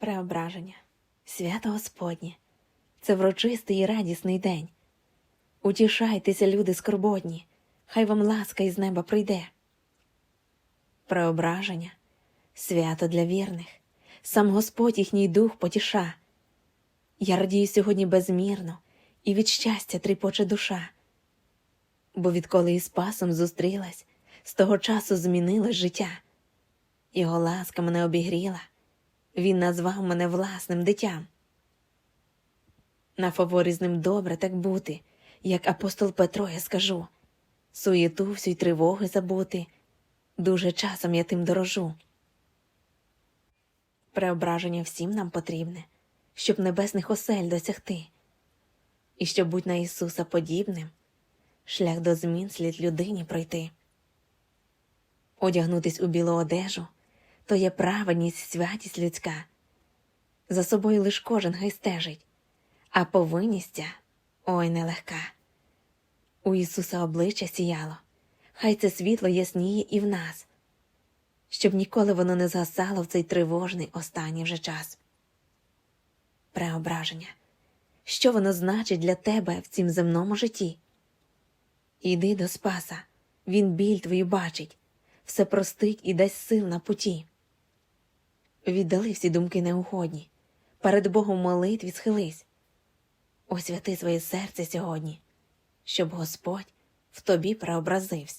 Преображення, свято Господнє, це врочистий і радісний день. Утішайтеся, люди скорботні, хай вам ласка із неба прийде. Преображення, свято для вірних, сам Господь їхній дух потіша. Я радію сьогодні безмірно, і від щастя тріпоче душа. Бо відколи із Спасом зустрілась, з того часу змінилось життя. Його ласка мене обігріла, він назвав мене власним дитям. На фаворі з ним добре так бути, як апостол Петро я скажу, суєту всю й тривоги забути, дуже часом я тим дорожу. Преображення всім нам потрібне, щоб небесних осель досягти, і щоб будь на Ісуса подібним, шлях до змін слід людині пройти. Одягнутись у білу одежу то є праведність, святість людська. За собою лиш кожен хай стежить, а повинність ця, ой нелегка. У Ісуса обличчя сіяло, хай це світло ясніє і в нас, щоб ніколи воно не згасало в цей тривожний останній вже час. Преображення, що воно значить для тебе в цім земному житті? Іди до Спаса, Він біль твою бачить, все простить і дасть сил на путі. Віддали всі думки неугодні, перед Богом молитві схились. Освяти своє серце сьогодні, щоб Господь в тобі преобразився.